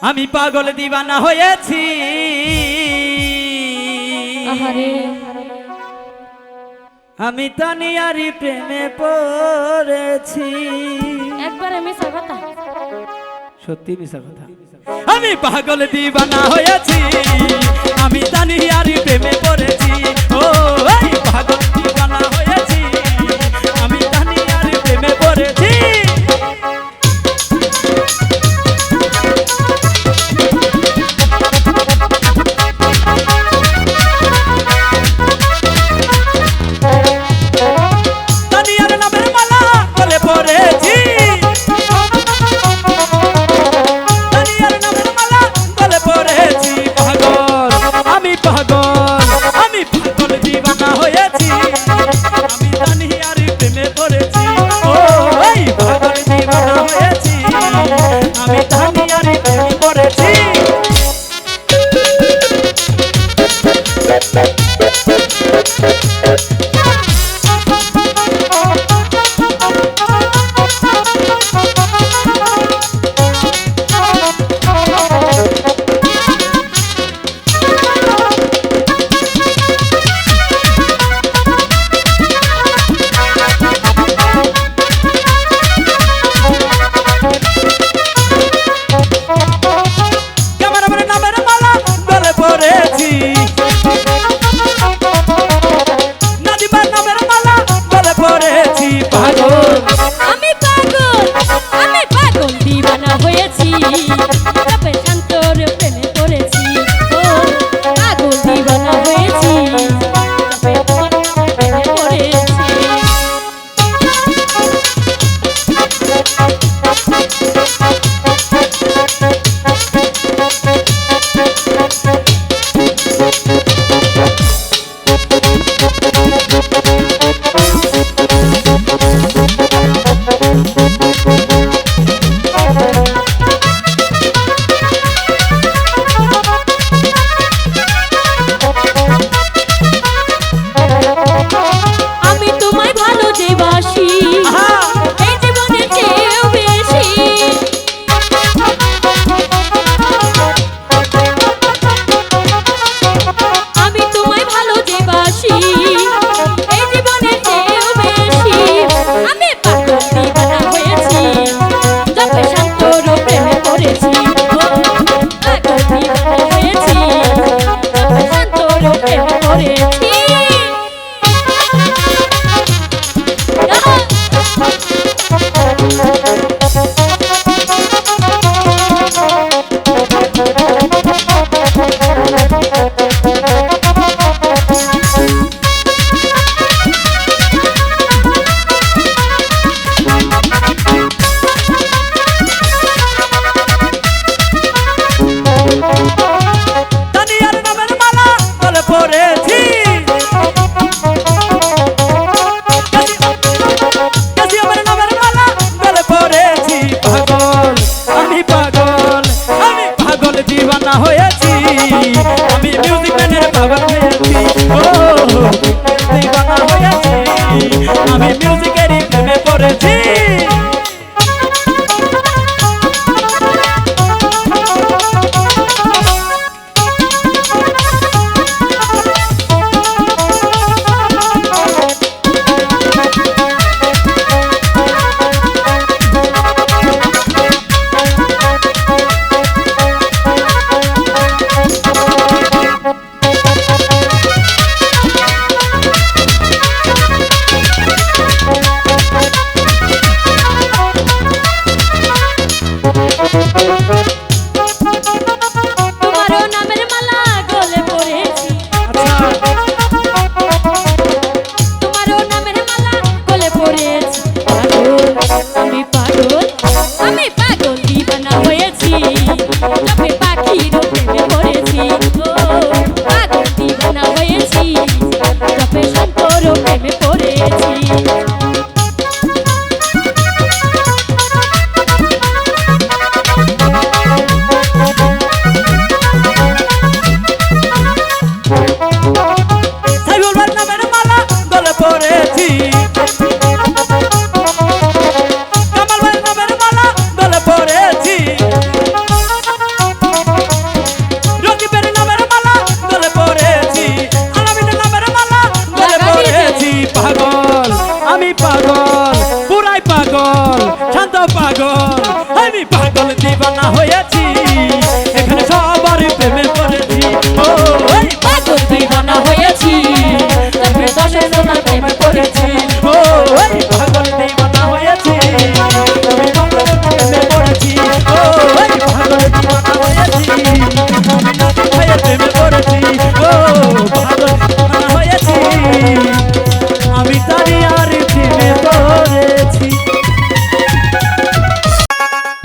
আমি পাগল দিবানা হয়েছি। আমি তানিয়ারি প্রেমে পড়েছি। একবার আমি কথা। সত্যি মিশা কথা। আমি পাগল দিবানা হয়েছি। আমি তানিয়ারি প্রেমে পড়েছি। ও প্রেমে পড়ে ore te হয়ে